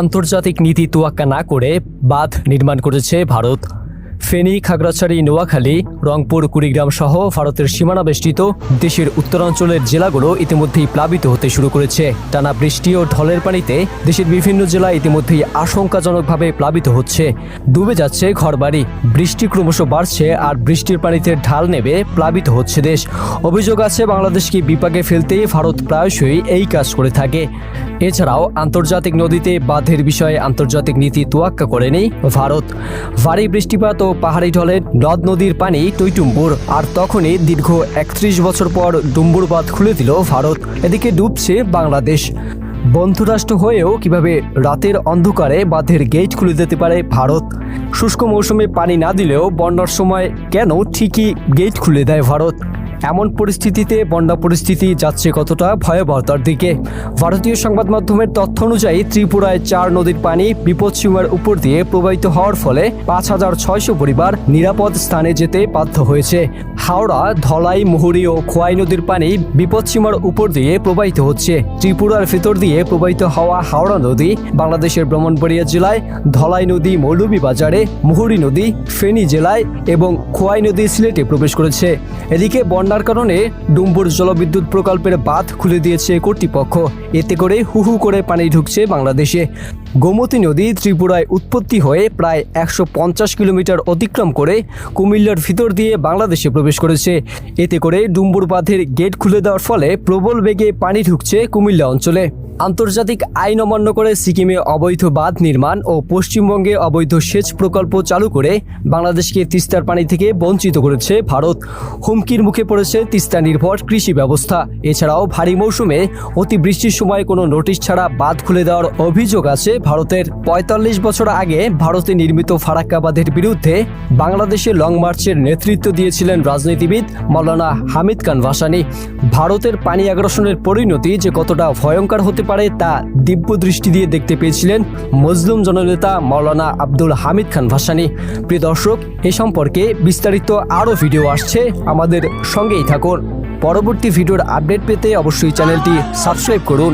আন্তর্জাতিক নীতি তোয়াক্কা না করে বাঁধ নির্মাণ করেছে ভারত। ফেনী, খাগড়াছড়ি, নোয়াখালী, রংপুর, কুড়িগ্রাম সহ ভারতের সীমানা বেষ্টিত দেশের উত্তরাঞ্চলের জেলাগুলো ইতিমধ্যেই প্লাবিত হতে শুরু করেছে। টানা বৃষ্টি ও ঢলের পানিতে দেশের বিভিন্ন জেলা ইতিমধ্যেই আশঙ্কাজনকভাবে প্লাবিত হচ্ছে। ডুবে যাচ্ছে ঘরবাড়ি। বৃষ্টি ক্রমশ বাড়ছে আর বৃষ্টির পানিতে ঢাল নেবে প্লাবিত হচ্ছে দেশ। অভিযোগ আছে, বাংলাদেশকে বিপাকে ফেলতেই ভারত প্রায়শই এই কাজ করে থাকে। এছাড়াও আন্তর্জাতিক নদীতে বাঁধের বিষয়ে আন্তর্জাতিক নীতি তোয়াক্কা করেনি ভারত। ভারী বৃষ্টিপাত ও পাহাড়ি ঢলে নদ নদীর পানি টইটুম্বুর আর তখনই দীর্ঘ একত্রিশ বছর পর ডুম্বুর বাঁধ খুলে দিল ভারত। এদিকে ডুবছে বাংলাদেশ। বন্ধুরাষ্ট্র হয়েও কীভাবে রাতের অন্ধকারে বাঁধের গেট খুলে দিতে পারে ভারত? শুষ্ক মৌসুমে পানি না দিলেও বন্যার সময় কেন ঠিকই গেট খুলে দেয় ভারত? এমন পরিস্থিতিতে বন্যা পরিস্থিতি যাচ্ছে কতটা ভয়াবহতার দিকে। ভারতীয় সংবাদ মাধ্যমের তথ্য অনুযায়ী ত্রিপুরায় চার নদীর পানি বিপদসীমার উপর দিয়ে প্রবাহিত হওয়ার ফলে পাঁচ হাজার ছয়শো পরিবার নিরাপদ স্থানে যেতে বাধ্য হয়েছে। হাওড়া, ধলাই, মুহুরী ও খোয়াই নদীর পানি বিপদসীমার উপর দিয়ে প্রবাহিত হচ্ছে। ত্রিপুরার ভেতর দিয়ে প্রবাহিত হওয়া হাওড়া নদী বাংলাদেশের ব্রাহ্মণবাড়িয়া জেলায়, ধলাই নদী মৌলভীবাজারে, মুহুরী নদী ফেনী জেলায় এবং খোয়াই নদী সিলেটে প্রবেশ করেছে। এদিকে বন্যার কারণে ডুম্বুর জলবিদ্যুৎ প্রকল্পের বাঁধ খুলে দিয়েছে কর্তৃপক্ষ। এতে করে হু হু করে পানি ঢুকছে বাংলাদেশে। গোমতী নদী ত্রিপুরায় উৎপত্তি হয়ে প্রায় একশো পঞ্চাশ কিলোমিটার অতিক্রম করে কুমিল্লার ভিতর দিয়ে বাংলাদেশে প্রবেশ করেছে। এতে করে ডুম্বুর বাঁধের গেট খুলে দেওয়ার ফলে প্রবল বেগে পানি ঢুকছে কুমিল্লা অঞ্চলে। আন্তর্জাতিক আইন অমান্য করে সিকিমে অবৈধ বাঁধ নির্মাণ ও পশ্চিমবঙ্গে অবৈধ সেচ প্রকল্প চালু করে বাংলাদেশকে তিস্তার পানি থেকে বঞ্চিত করেছে ভারত। হুমকির মুখে পড়েছে তিস্তা নির্ভর কৃষি ব্যবস্থা। এছাড়াও ভারী মৌসুমে অতিবৃষ্টির সময় কোনো নোটিশ ছাড়া বাঁধ খুলে দেওয়ার অভিযোগ আছে ভারতের। পঁয়তাল্লিশ বছর আগে ভারতে নির্মিত ফারাক্কা বাঁধের বিরুদ্ধে বাংলাদেশে লং মার্চের নেতৃত্ব দিয়েছিলেন রাজনীতিবিদ মৌলানা হামিদ খান ভাসানি। ভারতের পানি আগ্রাসনের পরিণতি যে কতটা ভয়ঙ্কর হতে পারে তা দিব্য দৃষ্টি দিয়ে দেখতে পেয়েছিলেন মজলুম জননেতা মৌলানা আব্দুল হামিদ খান ভাসানি। প্রিয় দর্শক, এ সম্পর্কে বিস্তারিত আরও ভিডিও আসছে, আমাদের সঙ্গেই থাকুন। পরবর্তী ভিডিওর আপডেট পেতে অবশ্যই চ্যানেলটি সাবস্ক্রাইব করুন।